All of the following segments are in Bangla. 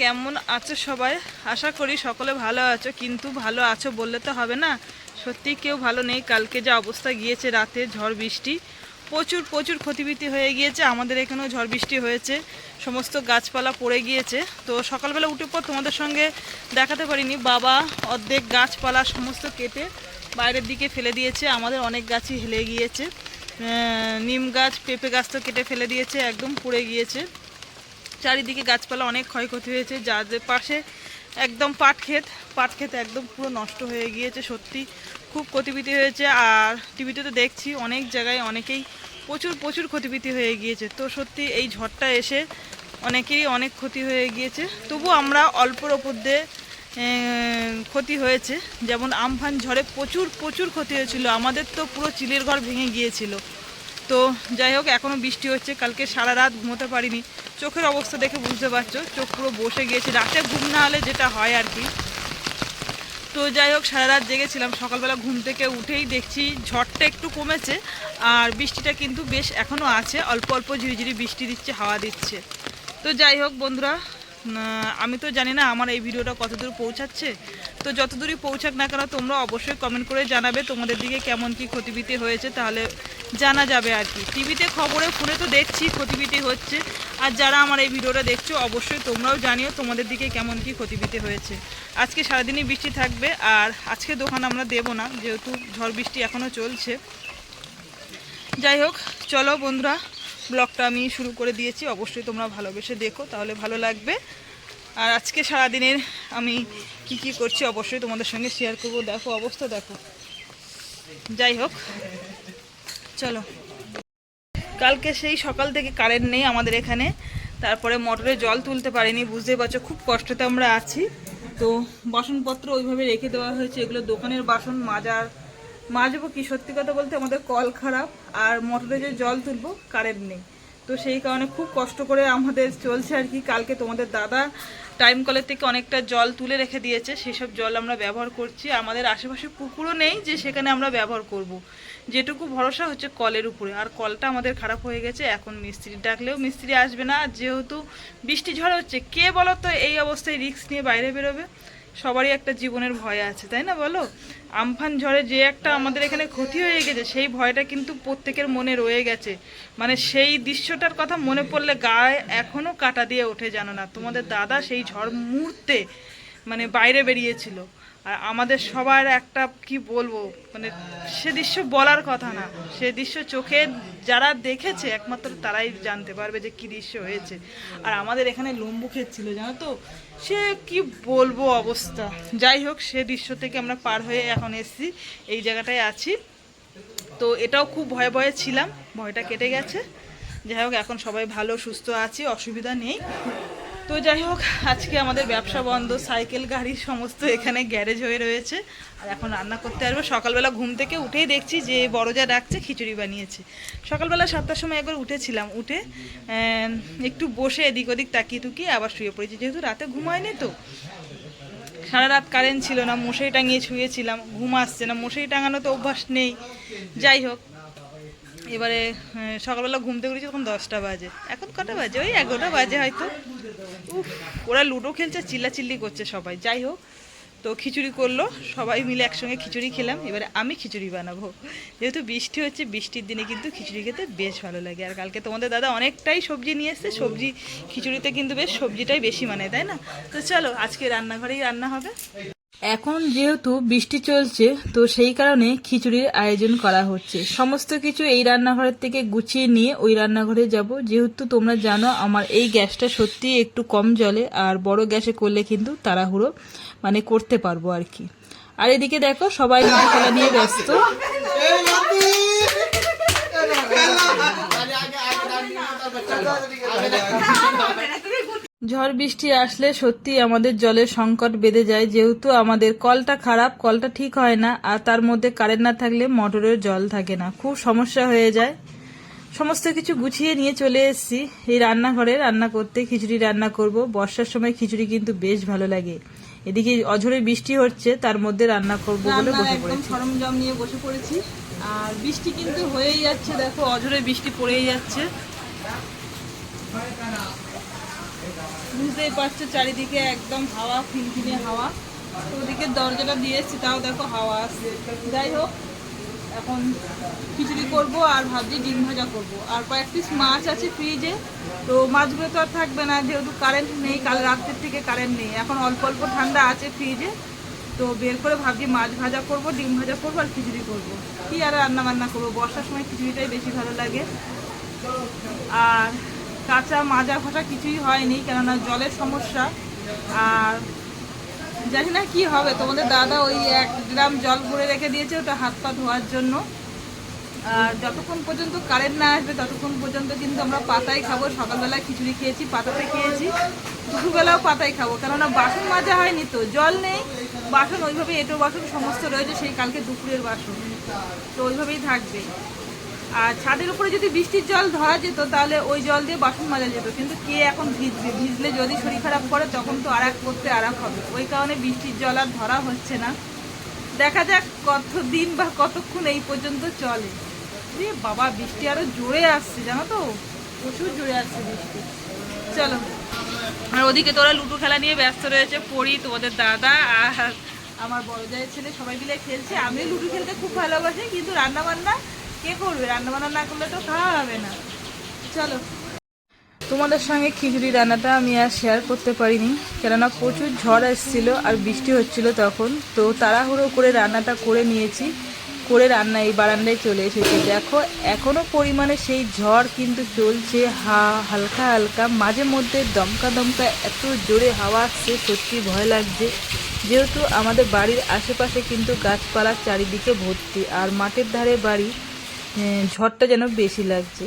কেমন আছো সবাই? আশা করি সকলে ভালো আছো, কিন্তু ভালো আছো বললে তো হবে না। সত্যি কেউ ভালো নেই, কালকে যা অবস্থা গিয়েছে রাতে, ঝড় বৃষ্টি। প্রচুর প্রচুর ক্ষতিবিতি হয়ে গিয়েছে, আমাদের এখানেও ঝড় বৃষ্টি হয়েছে। সমস্ত গাছপালা পড়ে গিয়েছে। তো সকালবেলা উঠে পর তোমাদের সঙ্গে দেখাতে পারিনি, বাবা অর্ধেক গাছপালা সমস্ত কেটে বাইরের দিকে ফেলে দিয়েছে, আমাদের অনেক গাছই হেলে গিয়েছে। নিম গাছ, পেঁপে গাছ তো কেটে ফেলে দিয়েছে, একদম পড়ে গিয়েছে। চারিদিকে গাছপালা অনেক ক্ষয়ক্ষতি হয়েছে যাদের পাশে একদম পাট ক্ষেত পাট ক্ষেত একদম পুরো নষ্ট হয়ে গিয়েছে সত্যি। খুব ক্ষতিবিতি হয়েছে আর টিভিতে তো দেখছি অনেক জায়গায় অনেকেই প্রচুর প্রচুর ক্ষতিবিতি হয়ে গিয়েছে। তো সত্যি এই ঝড়টা এসে অনেকেরই অনেক ক্ষতি হয়ে গিয়েছে। তবু আমরা অল্পর ওপর দিয়ে ক্ষতি হয়েছে। যেমন আমফান ঝড়ে প্রচুর প্রচুর ক্ষতি হয়েছিল। আমাদের তো পুরো চিলের ঘর ভেঙে গিয়েছিল। তো যাই হোক এখনও বৃষ্টি হচ্ছে। কালকে সারা রাত ঘুমোতে পারিনি। চোখের অবস্থা দেখে বুঝতে পারছ। চোখ পুরো বসে গিয়েছে। রাতে ঘুম না হলে যেটা হয় আর কি। তো যাই হোক, সারা রাত জেগেছিলাম। সকালবেলা ঘুম থেকে উঠেই দেখছি ঝড়টা একটু কমেছে। আর বৃষ্টিটা কিন্তু বেশ এখনও আছে। অল্প অল্প ঝিরিঝিরি বৃষ্টি দিচ্ছে, হাওয়া দিচ্ছে। তো যাই হোক, বন্ধুরা আমি তো জানি না আমার এই ভিডিওটা কতদূর পৌঁছাচ্ছে। তো যতদূরই পৌঁছাক না কেন তোমরা অবশ্যই কমেন্ট করে জানাবে তোমাদের দিকে কেমন কি ক্ষতিবিতি হয়েছে, তাহলে জানা যাবে আর কি। টিভিতে খবরে ফোনে তো দেখছি ক্ষতিবিতি হচ্ছে, আর যারা আমার এই ভিডিওটা দেখছ অবশ্যই তোমরাও জানিও তোমাদের দিকে কেমন কি ক্ষতিবিতি হয়েছে। আজকে সারাদিনই বৃষ্টি থাকবে, আর আজকে দোকান আমরা দেবো না, যেহেতু ঝড় বৃষ্টি এখনও চলছে। যাই হোক, চলো বন্ধুরা ব্লগটা আমি শুরু করে দিয়েছি, অবশ্যই তোমরা ভালোবেসে দেখো, তাহলে ভালো লাগবে। আর আজকে সারাদিনের আমি কি কি করছি অবশ্যই তোমাদের সঙ্গে শেয়ার করব। দেখো, অবস্থা দেখো। যাই হোক, চলো। কালকে সেই সকাল থেকে কারেন্ট নেই আমাদের এখানে, তারপরে মোটরে জল তুলতে পারিনি, বুঝতেই পারছ, খুব কষ্টতে আমরা আছি। তো বাসনপত্র ওইভাবে রেখে দেওয়া হয়েছে, এগুলো দোকানের বাসন, মাজার মাজবো কি? সত্যি কথা বলতে আমাদের কল খারাপ আর মোটরে যে জল তুলবো কারেন্ট নেই। তো সেই কারণে খুব কষ্ট করে আমাদের চলছে আর কি। কালকে তোমাদের দাদা টাইম কলের থেকে অনেকটা জল তুলে রেখে দিয়েছে। সেসব জল আমরা ব্যবহার করছি। আমাদের আশেপাশে পুকুরও নেই যে সেখানে আমরা ব্যবহার করব। যেটুকু ভরসা হচ্ছে কলের উপরে। আর কলটা আমাদের খারাপ হয়ে গেছে। এখন মিস্ত্রি ডাকলেও মিস্ত্রি আসবে না। যেহেতু বৃষ্টি ঝড় হচ্ছে, কে বলো তো এই অবস্থায় রিস্ক নিয়ে বাইরে বেরোবে? সবারই একটা জীবনের ভয় আছে, তাই না বলো? আমফান ঝড়ে যে একটা আমাদের এখানে ক্ষতি হয়ে গেছে, সেই ভয়টা কিন্তু প্রত্যেকের মনে রয়ে গেছে। মানে সেই দৃশ্যটার কথা মনে পড়লে গায়ে এখনও কাটা দিয়ে ওঠে জানো না। তোমাদের দাদা সেই ঝড় মুহূর্তে মানে বাইরে বেরিয়েছিল। আর আমাদের সবার একটা কি বলব মানে সে দৃশ্য বলার কথা না। সে দৃশ্য চোখে যারা দেখেছে, একমাত্র তারাই জানতে পারবে যে কি দৃশ্য হয়েছে। আর আমাদের এখানে লম্বু ক্ষেত ছিল, জানো তো? সে কি বলব অবস্থা? যাই হোক, সে দৃশ্য থেকে আমরা পার হয়ে এখন এসছি। এই জায়গাটায় আছি। তো এটাও খুব ভয়ে ভয়ে ছিলাম। ভয়টা কেটে গেছে। যাই হোক, এখন সবাই ভালো, সুস্থ আছি, অসুবিধা নেই। তো যাই হোক, আজকে আমাদের ব্যবসা বন্ধ, সাইকেল, গাড়ি, সমস্ত এখানে গ্যারেজ হয়ে রয়েছে। আর এখন রান্না করতে আসব। সকালবেলা ঘুম থেকে উঠেই দেখছি যে বড় যা ডাকছে, খিচুড়ি বানিয়েছে। সকালবেলা সাতটার সময় একবার উঠেছিলাম, উঠে একটু বসে এদিক ওদিক তাকিয়ে টুকিয়ে আবার শুয়ে পড়েছি। যেহেতু রাতে ঘুমায়নি তো। সারা রাত কারেন্ট ছিল না, মশারি টাঙিয়ে শুয়েছিলাম, ঘুম আসছে না, মশারি টাঙানো তো অভ্যাস নেই। যাই হোক এবারে সকালবেলা ঘুম থেকে উঠেছি তখন দশটা বাজে। এখন কটা বাজে? ওই এগারোটা বাজে হয়তো। উফ, ওরা লুডো খেলছে, চিল্লাচিল্লি করছে সবাই। যাই হোক, তো খিচুড়ি করল, সবাই মিলে একসঙ্গে খিচুড়ি খেলাম। এবারে আমি খিচুড়ি বানাবো। যেহেতু বৃষ্টি হচ্ছে, বৃষ্টির দিনে কিন্তু খিচুড়ি খেতে বেশ ভালো লাগে। আর কালকে তোমাদের দাদা অনেকটাই সবজি নিয়ে এসছে। সবজি, খিচুড়িতে কিন্তু বেশ সবজিটাই বেশি মানে তাই না? তো চলো, আজকে রান্নাঘরেই রান্না হবে। এখন যেহেতু বৃষ্টি চলছে তো সেই কারণে খিচুড়ির আয়োজন করা হচ্ছে সমস্ত কিছু এই রান্নাঘরের থেকে গুছিয়ে নিয়ে ওই রান্নাঘরে যাব যেহেতু তোমরা জানো আমার এই গ্যাসটা সত্যি একটু কম জলে আর বড় গ্যাসে করলে কিন্তু তাড়াহুড়ো মানে করতে পারব আর কি আর এদিকে দেখো সবাই মিলে খেলা নিয়ে ব্যস্ত ঝড় বৃষ্টি আসলে সত্যি আমাদের জলের সংকট বেঁধে যায়। যেহেতু আমাদের কলটা খারাপ কলটা ঠিক হয় না আর তার মধ্যে কারেন্ট না থাকলে মোটরের জল থাকে না। খুব সমস্যা হয়ে যায়। সমস্ত কিছু গুছিয়ে নিয়ে চলে এসেছি। এই রান্নাঘরে রান্না করতে খিচুড়ি রান্না করব। বর্ষার সময় খিচুড়ি কিন্তু বেশ ভালো লাগে। এদিকে অঝরে বৃষ্টি হচ্ছে তার মধ্যে রান্না করব বলে বসে পড়েছি। সরঞ্জাম নিয়ে বসে পড়েছি। আর বৃষ্টি কিন্তু হয়েই যাচ্ছে দেখো অঝরে বৃষ্টি পড়েই যাচ্ছে। বুঝতেই পারছ, চারিদিকে একদম হাওয়া, ফিনফিনে হাওয়া। ওদিকে দরজাটা দিয়েছি, তাও দেখো হাওয়া আসছে। যাই হোক, এখন খিচুড়ি করব আর ভাবছি ডিম ভাজা করব। আর কয়েক পিস মাছ আছে ফ্রিজে, তো মাছগুলো তো আর থাকবে না, যেহেতু কারেন্ট নেই, কাল রাত্রের থেকে কারেন্ট নেই। এখন অল্প অল্প ঠান্ডা আছে ফ্রিজে, তো বের করে ভাবছি মাছ ভাজা করব, ডিম ভাজা করব আর খিচুড়ি করব। কি আর রান্না বান্না করব? বর্ষার সময় খিচুড়িটাই বেশি ভালো লাগে। আর কাঁচা মাজা ফাটা কিছুই হয়নি, কেননা জলের সমস্যা। আর জানি না কি হবে, তোমাদের দাদা ওই এক গ্রাম জল ভরে রেখে দিয়েছে, ওটা হাত পা ধোয়ার জন্য। আর যতক্ষণ পর্যন্ত কারেন্ট না আসবে, ততক্ষণ পর্যন্ত কিন্তু আমরা পাতাই খাব। সকালবেলায় খিচুড়ি খেয়েছি, পাতাতে খেয়েছি, দুপুরবেলাও পাতাই খাব। কেননা বাসন মাজা হয়নি তো, জল নেই। বাসন ওইভাবে এটো বাসন সমস্ত রয়েছে, সেই কালকে দুপুরের বাসন। তো ওইভাবেই থাকবে। আর ছাদের উপরে যদি বৃষ্টির জল ধরা যেত, তাহলে ওই জল দিয়ে বাসন মাজা যেত। কিন্তু কে এখন ভিজবে? ভিজলে যদি শরীর খারাপ করে, তখন তো আর করতে আর হবে। ওই কারণে বৃষ্টির জল আর ধরা হচ্ছে না। দেখা যাক কত দিন বা কতক্ষণ এই পর্যন্ত চলে। রে বাবা, বৃষ্টি আরও জোরে আসছে, জানো তো? প্রচুর জোরে আসছে বৃষ্টি। চলো। আর ওদিকে তোরা লুডো খেলা নিয়ে ব্যস্ত রয়েছে, পড়ি তোমাদের দাদা আর আমার বড় জায়ের ছেলে সবাই মিলে খেলছে। আমিও লুডো খেলতে খুব ভালোবাসি, কিন্তু রান্না বান্না কে করবে? না করলে তো খাওয়া হবে না। চলো। তোমাদের সঙ্গে খিচুড়ি রান্নাটা আমি আর শেয়ার করতে পারিনি। কেননা প্রচুর ঝড় আসছিল আর বৃষ্টি হচ্ছিল তখন। তো তাড়াহুড়ো করে রান্নাটা করে নিয়েছি। করে রান্না এই বারান্দায় চলে এসেছি। দেখো, এখনও পরিমাণে সেই ঝড় কিন্তু চলছে। হা, হালকা হালকা। মাঝে মধ্যে দমকা দমকা, এত জোরে হাওয়া আসছে, সত্যি ভয় লাগছে। যেহেতু আমাদের বাড়ির আশেপাশে কিন্তু গাছপালার চারিদিকে ভর্তি। আর মাঠের ধারে বাড়ি ঝড়টা যেন বেশি লাগছে।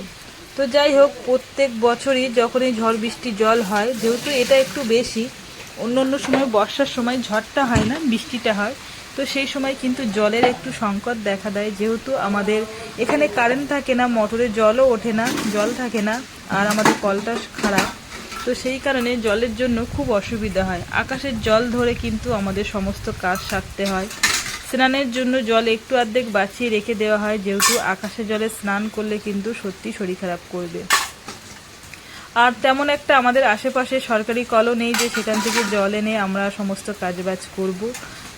তো যাই হোক, প্রত্যেক বছরই যখনই ঝড় বৃষ্টি, জল হয়, যেহেতু এটা একটু বেশি, অন্য অন্য সময় বর্ষার সময় ঝড়টা হয় না, বৃষ্টিটা হয়, তো সেই সময় কিন্তু জলের একটু সংকট দেখা দেয়। যেহেতু আমাদের এখানে কারেন্ট থাকে না, মোটরে জলও ওঠে না, জল থাকে না, আর আমাদের কলটা খারাপ তো সেই কারণে জলের জন্য খুব অসুবিধা হয়। আকাশের জল ধরে কিন্তু আমাদের সমস্ত কাজ সারতে হয়। স্নানের জন্য জল একটু অর্ধেক বাঁচিয়ে রেখে দেওয়া হয়, যেহেতু আকাশে জলে স্নান করলে কিন্তু সত্যি শরীর খারাপ করবে। আর তেমন একটা আমাদের আশেপাশে সরকারি কলও নেই যে সেখান থেকে জল এনে আমরা সমস্ত কাজবাজ করব।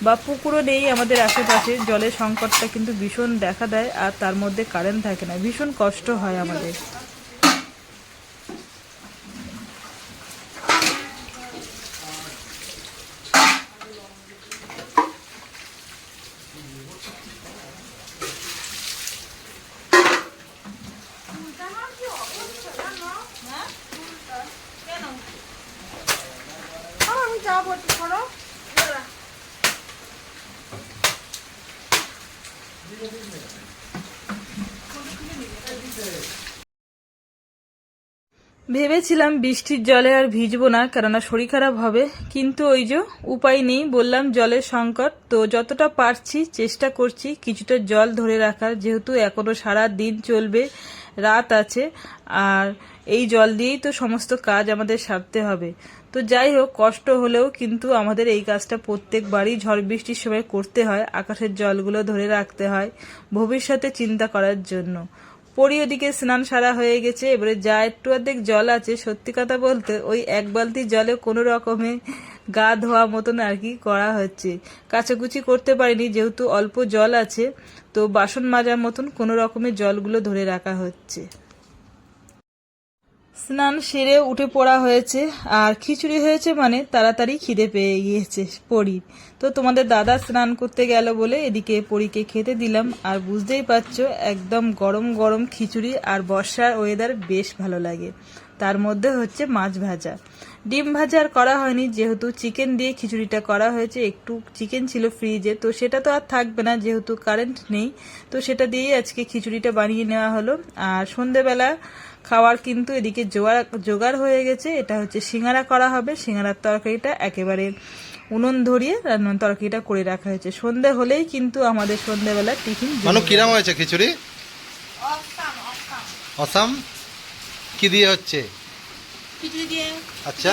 বা পুকুরও নেই আমাদের আশেপাশে, জলের সংকটটা কিন্তু ভীষণ দেখা দেয় আর তার মধ্যে কারেন্ট থাকে না। ভীষণ কষ্ট হয় আমাদের। ভেবেছিলাম বৃষ্টির জলে আর ভিজবো না, কেননা শরীর খারাপ হবে, কিন্তু ওই যে উপায় নেই, বললাম জলের সংকট। তো যতটা পারছি, চেষ্টা করছি কিছুটা জল ধরে রাখার, যেহেতু এখনও সারা দিন চলবে রাত আছে, আর এই জল দিয়েই তো সমস্ত কাজ আমাদের সারতে হবে। তো যাই হোক, কষ্ট হলেও কিন্তু আমাদের এই কাজটা প্রত্যেকবারই ঝড় বৃষ্টির সময় করতে হয়, আকাশের জলগুলো ধরে রাখতে হয় ভবিষ্যতে চিন্তা করার জন্য। পরি ওদিকে স্নান সারা হয়ে গেছে, এবারে যা একটু অর্ধেক জল আছে, সত্যি কথা বলতে ওই এক বালতি জলে কোনো রকমে গা ধোয়া মতন আর কি করা হচ্ছে। কাচাকুচি করতে পারিনি, যেহেতু অল্প জল আছে, তো বাসন মাজার মতন কোনো রকমের জলগুলো ধরে রাখা হচ্ছে। স্নান সেরে উঠে পড়া হয়েছে, আর খিচুড়ি হয়েছে মানে তাড়াতাড়ি খিদে পেয়ে গিয়েছে পরি। তো তোমাদের দাদা স্নান করতে গেল বলে এদিকে পরীকে খেতে দিলাম, আর বুঝতেই পারছ একদম গরম গরম খিচুড়ি আর বর্ষার ওয়েদার বেশ ভালো লাগে। তার মধ্যে হচ্ছে মাছ ভাজা। ডিম ভাজা আর করা হয়নি, যেহেতু চিকেন দিয়ে খিচুড়িটা করা হয়েছে, একটু চিকেন ছিল ফ্রিজে তো সেটা তো আর থাকবে না যেহেতু কারেন্ট নেই, তো সেটা দিয়েই আজকে খিচুড়িটা বানিয়ে নেওয়া হলো। আর সন্ধেবেলা খাওয়ার কিন্তু এদিকে জোগাড় জোগাড় হয়ে গেছে। এটা হচ্ছে সিঙ্গারা করা হবে। সিঙ্গারার তরকারিটা একেবারে উনুন ধরিয়ে রান্নার তরকারিটা করে রাখা হয়েছে। সন্ধে হলেই কিন্তু আমাদের সন্ধেবেলা টিফিন মানু। কিরাম হয়েছে খিচুড়ি? Awesome awesome. অসাম? কি দিয়ে হচ্ছে? আচ্ছা।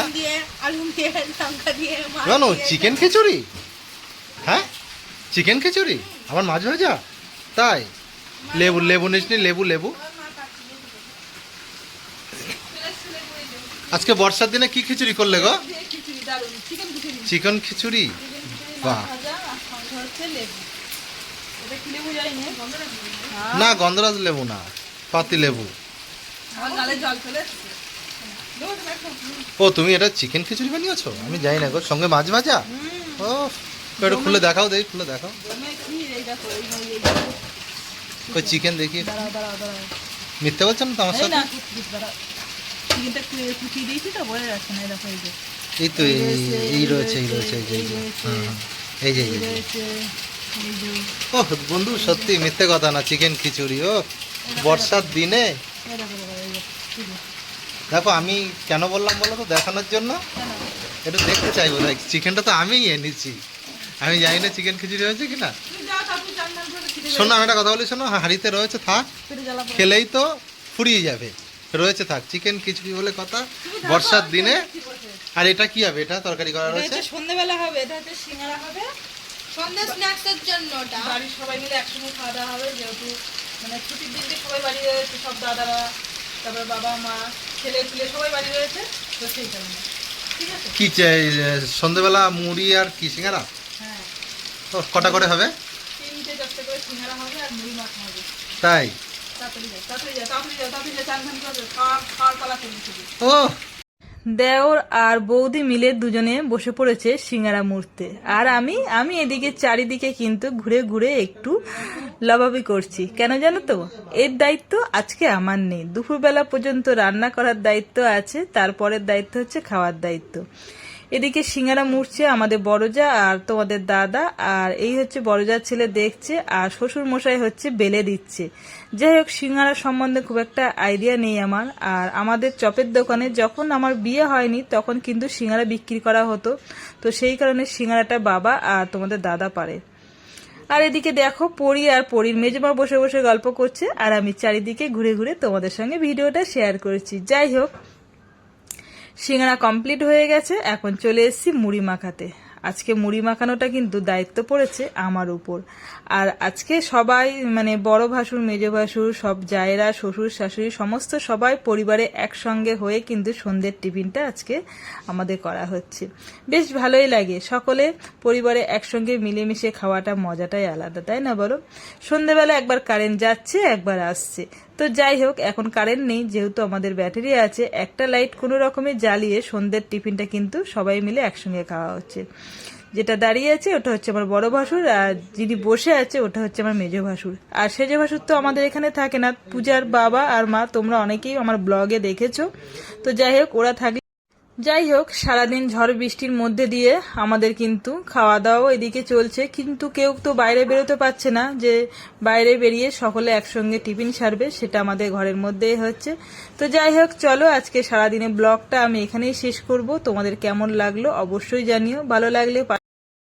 জানো চিকেন খিচুড়ি? হ্যাঁ? চিকেন খিচুড়ি? আমার মাছ ভাজা? তাই? লেবু লেবু নিসনি লেবু লেবু। আজকে বর্ষার দিনে কি খিচুড়ি করলে গো? দিয়ে খিচুড়ি দারুণ। চিকেন খিচুড়ি। বাহ। হ্যাঁ। না গন্ধরাজ লেবু না পাতি লেবু। ও তুমি এটা চিকেন খিচুড়ি বানিয়েছো? আমি জানি না গো সঙ্গে মাছ ভাজা? ও একটু খুলে দেখাও দেখি খুলে দেখাও। ওই চিকেন দেখি। মিথ্যে বলছেন তো আমার সাথে? কুচিয়ে দিয়েছি তো বলে যাচ্ছে না এই দেখো এই যে এই তো এই রয়েছে এই রয়েছে এই যে এই যে যে ও বন্ধু সত্যি মিথ্যে কথা না চিকেন খিচুড়ি ও বর্ষার দিনে? দেখো আমি কেন বললাম বলো তো দেখানোর জন্য? এটা দেখতে চাইব দেখ চিকেনটা তো আমিই এনেছি। আমি জানি না চিকেন খিচুড়ি হয়েছে কি না শোনো আমি একটা কথা বলি শোনো হাঁড়িতে রয়েছে থাক। খেলেই তো ফুরিয়ে যাবে। রয়েছে থাক চিকেন খিচুড়ি বলে কথা বর্ষার দিনে। আর এটা কি হবে? এটা তরকারি করা রয়েছে? সন্ধ্যেবেলা হবে এটা হচ্ছে সিঙ্গারা হবে। সন্ধ্যা স্ন্যাক্সের জন্য ওটা। বাড়ির সবাই মিলে একসঙ্গে খাওয়া দাওয়া হবে যেহেতু মানে ছুটির দিনকে সবাই বাড়ি রয়েছে সব দাদারা তারপরে বাবা মা ছেলে পুলে সবাই বাড়ি রয়েছে তো সেই কারণে। কি চাই সন্ধ্যেবেলা মুড়ি আর কি সিঙ্গারা? হ্যাঁ। কটা করে হবে? তিনটে চারটে করে সিঙ্গারা হবে আর মুড়ি মাখা হবে। তাই? ও। দেওর আর বৌদি মিলে দুজনে বসে পড়েছে সিঙ্গারা মুড়তে। আর আমি আমি এদিকে চারিদিকে কিন্তু ঘুরে ঘুরে একটু লবাবি করছি। কেন জানো তো? এর দায়িত্ব আজকে আমার নেই। দুপুরবেলা পর্যন্ত রান্না করার দায়িত্ব আছে তারপরের দায়িত্ব হচ্ছে খাওয়ার দায়িত্ব। এদিকে সিঙ্গারা মুড়ছে আমাদের বড়জা আর তোমাদের দাদা, আর এই হচ্ছে বড়জার ছেলে দেখছে, আর শ্বশুর মশাই হচ্ছে বেলে দিচ্ছে। যাই হোক, সিঙ্গারা সম্বন্ধে খুব একটা আইডিয়া নেই আমার, আর আমাদের চপের দোকানে যখন আমার বিয়ে হয়নি, তখন কিন্তু সিঙ্গারা বিক্রি করা হতো। তো সেই কারণে সিঙ্গারাটা বাবা আর তোমাদের দাদা পারে। আর এদিকে দেখো, পরি আর পরির মেজমা বসে বসে গল্প করছে, আর আমি চারিদিকে ঘুরে ঘুরে তোমাদের সঙ্গে ভিডিওটা শেয়ার করছি। যাই হোক সিঙ্গারা কমপ্লিট হয়ে গেছে, এখন চলে এসেছি মুড়ি মাখাতে। আজকে মুড়ি মাখানোটা কিন্তু দায়িত্ব পড়েছে আমার উপর। আর আজকে সবাই মানে বড় ভাসুর, মেজ ভাসুর, সব জায়েরা, শ্বশুর, শাশুড়ি, সমস্ত সবাই পরিবারে একসঙ্গে হয়ে কিন্তু সন্ধ্যের টিফিনটা আজকে আমাদের করা হচ্ছে। বেশ ভালোই লাগে। সকলে পরিবারে একসঙ্গে মিলেমিশে খাওয়াটা মজাটাই আলাদা, তাই না বলো? সন্ধ্যেবেলা একবার কারেন্ট যাচ্ছে, একবার আসছে। তো যাই হোক, এখন কারেন্ট নেই, যেহেতু আমাদের ব্যাটারি আছে, একটা লাইট কোনো রকমে জ্বালিয়ে সন্ধ্যের টিফিনটা কিন্তু সবাই মিলে একসঙ্গে খাওয়া হচ্ছে। যেটা দাঁড়িয়ে আছে, ওটা হচ্ছে আমার বড় ভাসুর, আর যিনি বসে আছে, ওটা হচ্ছে আমার মেজ ভাসুর। আর সেজ ভাসুর তো আমাদের এখানে থাকে না। পূজার বাবা আর মা, তোমরা অনেকেই আমার ব্লগে দেখেছ। তো যাই হোক, ওরা থাকলে যাই হোক, সারাদিন ঝড় বৃষ্টির মধ্যে দিয়ে আমাদের কিন্তু খাওয়া দাওয়াও এদিকে চলছে। কিন্তু কেউ তো বাইরে বেরোতে পারছে না যে বাইরে বেরিয়ে সকলে একসঙ্গে টিফিন সারবে, সেটা আমাদের ঘরের মধ্যেই হচ্ছে। তো যাই হোক, চলো আজকে সারাদিনের ব্লগটা আমি এখানেই শেষ করব। তোমাদের কেমন লাগল অবশ্যই জানিও। ভালো লাগলে